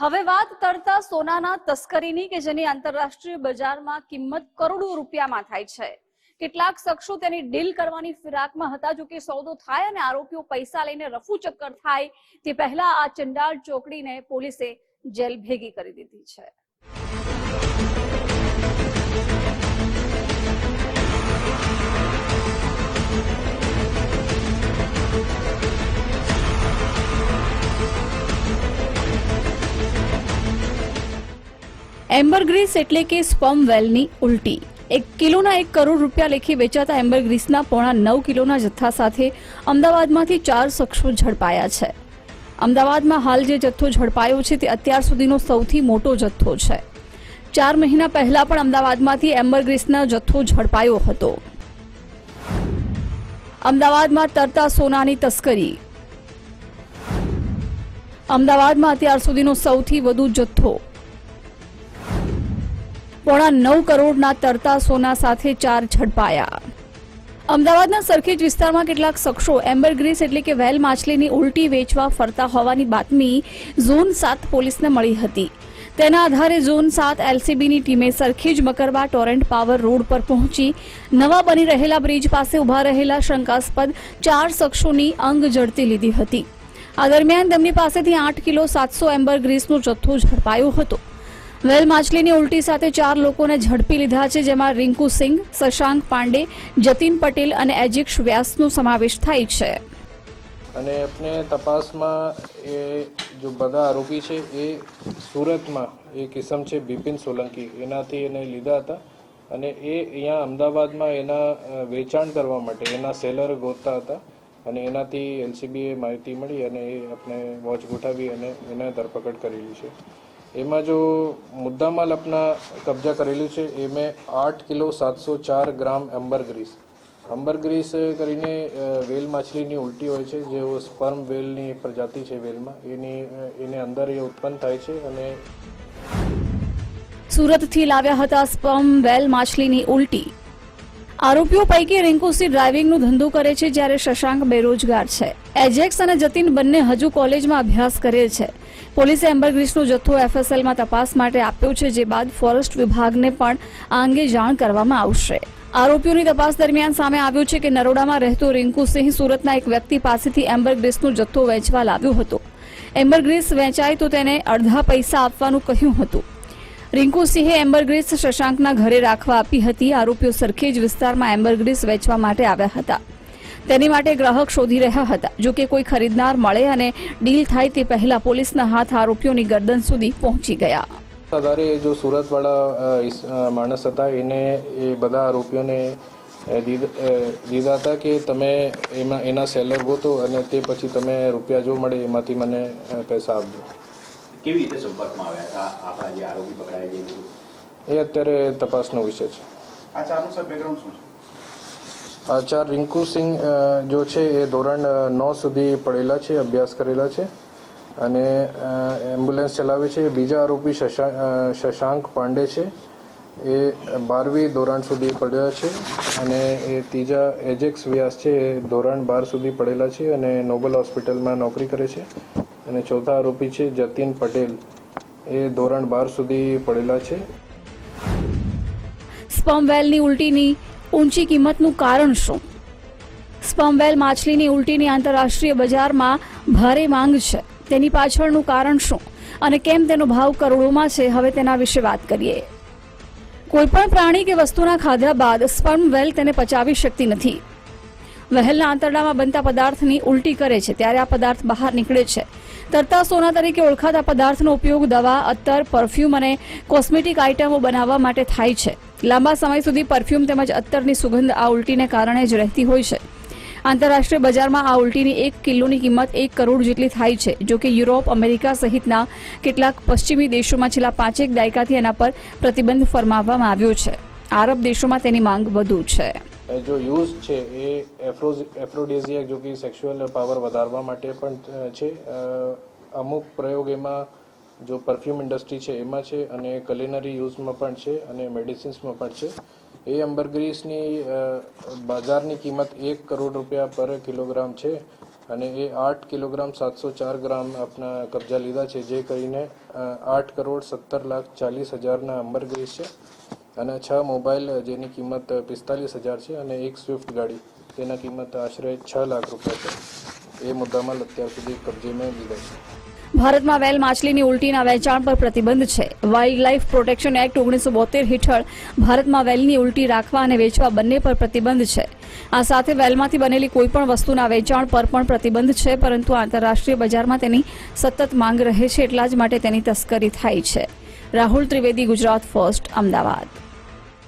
હવે વાત તરતા સોનાના તસ્કરીની કે જેની આંતરરાષ્ટ્રીય બજારમાં કિંમત કરોડો રૂપિયામાં થાય છે. કેટલાક શખ્સો તેની ડીલ કરવાની ફિરાકમાં હતા, જો કે સોદો થાય અને આરોપીઓ પૈસા લઈને રફુ ચક્કર થાય, તે પહેલા આ ચંડાળ ચોકડીને પોલીસે જેલ ભેગી કરી દીધી છે. એમ્બરગ્રીસ એટલે કે સ્પમ વેલની ઉલટી. એક કિલોના એક કરોડ રૂપિયા લેખે વેચાતા એમ્બરગ્રીસના પોણા નવ કિલોના જથ્થા સાથે અમદાવાદમાંથી ચાર શખ્સો ઝડપાયા છે. અમદાવાદમાં હાલ જે જથ્થો ઝડપાયો છે તે અત્યાર સુધીનો સૌથી મોટો જથ્થો છે. ચાર મહિના પહેલા પણ અમદાવાદમાંથી એમ્બરગ્રીસનો જથ્થો ઝડપાયો હતો. અમદાવાદમાં તરતા સોનાની તસ્કરી. અમદાવાદમાં અત્યાર સુધીનો સૌથી વધુ જથ્થો. પોણા નવ કરોડના તરતા સોના સાથે ચાર ઝડપાયા. અમદાવાદના સરખેજ વિસ્તારમાં કેટલાક શખ્સો એમ્બરગ્રીસ એટલે કે વેલ માછલીની ઉલટી વેચવા ફરતા હોવાની બાતમી ઝોન સાત પોલીસને મળી હતી. તેના આધારે ઝોન સાત એલસીબીની ટીમે Sarkhej Makarba Torrent Power road પર પહોંચી નવા બની રહેલા બ્રિજ પાસે ઊભા રહેલા શંકાસ્પદ ચાર શખ્સોની અંગ જડતી લીધી હતી. આ દરમિયાન તેમની પાસેથી આઠ કિલો સાતસો એમ્બરગ્રીસનો જથ્થો ઝડપાયો હતો. વેલ માછલીની ઉલટી સાથે ચાર લોકોને ઝડપી લીધા છે, જેમાં રિંકુ સિંઘ, શશાંક પાંડે, જતીન પટેલ અને એજિક્ષ વ્યાસનો સમાવેશ થાય છે. અને આપણે તપાસમાં એ જો બધા આરોપી છે, એ સુરતમાં એ કિસમ છે, બિપિન સોલંકી. એનાથી એને લીધા હતા. અને એ અહીંયા અમદાવાદમાં એના વેચાણ કરવા માટે એના સેલર ગોતતા હતા. અને એનાથી એલસીબીએ માહિતી મળી અને એ આપણે વોચ ગોઠાવી અને એને ધરપકડ કરેલી છે. એમાં જો મુદ્દામાલ આપના કબજા કરેલું છે, એ મેં આઠ કિલો સાતસો ચાર ગ્રામ અંબરગ્રીસ અંબરગ્રીસ કરીને વેલ માછલીની ઉલટી હોય છે, જે સ્પર્મ વેલની પ્રજાતિ છે વેલમાં, એની એને અંદર એ ઉત્પન્ન થાય છે અને સુરતથી લાવ્યા હતા સ્પર્મ વેલ માછલીની ઉલટી. આરોપીઓ પૈકી રિંકુસિંહ ડ્રાઇવિંગનો ધંધો કરે છે જ્યારે શશાંક બેરોજગાર છે. એજેક્સ અને જતીન બંને હજુ કોલેજમાં અભ્યાસ કરે છે. પોલીસે એમ્બરગ્રીસનો જથ્થો એફએસએલમાં તપાસ માટે આપ્યો છે, જે બાદ ફોરેસ્ટ વિભાગને પણ આ અંગે જાણ કરવામાં આવશે. આરોપીઓની તપાસ દરમિયાન સામે આવ્યું છે કે નરોડામાં રહેતો રિંકુસિંહ સુરતના એક વ્યક્તિ પાસેથી એમ્બરગ્રીસનો જથ્થો વેચવા લાવ્યો હતો. એમ્બરગ્રીસ વેચાય તો તેને અડધા પૈસા આપવાનું કહ્યું હતું. રિંકુ સિંહે એમ્બરગ્રીસ શશાંકના ઘરે રાખવા આપી હતી. આરોપીઓ સરખેજ વિસ્તારમાં એમ્બરગ્રીસ વેચવા માટે આવ્યા હતા. તેની માટે ગ્રાહક શોધી રહ્યા હતા. જો કે કોઈ ખરીદનાર મળે અને ડીલ થાય તે પહેલા પોલીસના હાથ આરોપીઓની ગરદન સુધી પહોંચી ગયા. આધારે જો સુરતવાળા માણસ હતા, એને એ બધા આરોપીઓને દીધા હતા કે તમે એમાં, એના સેલર ગોતો અને તે પછી તમે રૂપિયા જો મળે, એમાંથી મને પૈસા આપજો. કેવી રીતે સંપર્કમાં આવ્યા હતા? આપણા જે આરોપી પકડાયા જે એ અત્યારે તપાસનો વિષય છે. આ ચારનું સર બેકગ્રાઉન્ડ શું છે? આચાર રિંકુ સિંહ જો છે એ ધોરણ નવ સુધી પડેલા છે અભ્યાસ કરેલા છે. અને એમ્બ્યુલન્સ ચલાવે છે. બીજા આરોપી શશા- શશાંક પાંડે છે. એ બારમી ધોરણ સુધી પડેલા છે. અને એ ત્રીજા એજેક્સ વ્યાસ છે એ ધોરણ બાર સુધી પડેલા છે અને નોબલ હોસ્પિટલમાં નોકરી કરે છે. અને ચોથા આરોપી છે જતીન પટેલ. એ ધોરણ બાર સુધી પડેલા છે. સ્પમવેલની ઉલટીની ઊંચી કિંમતનું કારણ શું? સ્પમવેલ માછલીની ઉલટીની આંતરરાષ્ટ્રીય બજારમાં ભારે માંગ છે. તેની પાછળનું કારણ શું? અને કેમ તેનો ભાવ કરોડોમાં છે? હવે તેના વિશે વાત કરીએ. કોઈપણ પ્રાણી કે વસ્તુના ખાધા બાદ સ્પર્મ વેલ તેને પચાવી શકતી નથી. વહેલના આંતરડામાં બનતા પદાર્થની ઉલટી કરે છે. ત્યારે આ પદાર્થ બહાર નીકળે છે. તરતા સોના તરીકે ઓળખાતા પદાર્થનો ઉપયોગ દવા, અત્તર, પરફ્યુમ અને કોસ્મેટિક આઇટમો બનાવવા માટે થાય છે. લાંબા સમય સુધી પરફ્યુમ તેમજ અત્તરની સુગંધ આ ઉલટીને કારણે જ રહેતી હોય છે. આંતરરાષ્ટ્રીય બજારમાં આ ઉલટીની એક કિલોની કિંમત એક કરોડ જેટલી થાય છે, જો કે યુરોપ, અમેરિકા સહિતના કેટલાક પશ્ચિમી દેશોમાં છેલ્લા પાંચેક દાયકાથી એના પર પ્રતિબંધ ફરમાવવામાં આવ્યો છે. આરબ દેશોમાં તેની માંગ વધુ છે. જો યુઝ છે એ એફ્રોઝ એફ્રોડિઝિયાક જો કે સેક્સ્યુઅલ પાવર વધારવા માટે પણ છે. અમુક પ્રયોગ એમાં જો પરફ્યુમ ઇન્ડસ્ટ્રી છે એમાં છે અને કલિનરી યુઝમાં પણ છે અને મેડિસિન્સમાં પણ છે. એ અંબરગ્રીસની બજારની કિંમત એક કરોડ રૂપિયા પર કિલોગ્રામ છે અને એ આઠ કિલોગ્રામ સાતસો ચાર ગ્રામ આપના કબજા લીધા છે, જે કરીને આઠ કરોડ સત્તર લાખ ચાલીસ હજારના અંબરગ્રીસ છે. અને છ મોબાઈલ, જેની કિંમત પિસ્તાલીસ હજાર છે અને એક સ્વિફ્ટ ગાડી. તેના કિંમત આશરે છ લાખ રૂપિયા છે. એ મુદ્દામાં અત્યાર સુધી કબજે મેં લીધા છે. ભારતમાં વેલ માછલીની ઉલટીના વેચાણ પર પ્રતિબંધ છે. વાઇલ્ડ લાઇફ પ્રોટેક્શન એક્ટ ઓગણીસો બોતેર હેઠળ ભારતમાં વેલની ઉલટી રાખવા અને વેચવા બંને પર પ્રતિબંધ છે. આ સાથે વેલમાંથી બનેલી કોઈપણ વસ્તુના વેચાણ પર પણ પ્રતિબંધ છે, પરંતુ આંતરરાષ્ટ્રીય બજારમાં તેની સતત માંગ રહે છે, એટલા જ માટે તેની તસ્કરી થાય છે. રાહુલ ત્રિવેદી, ગુજરાત ફર્સ્ટ, અમદાવાદ.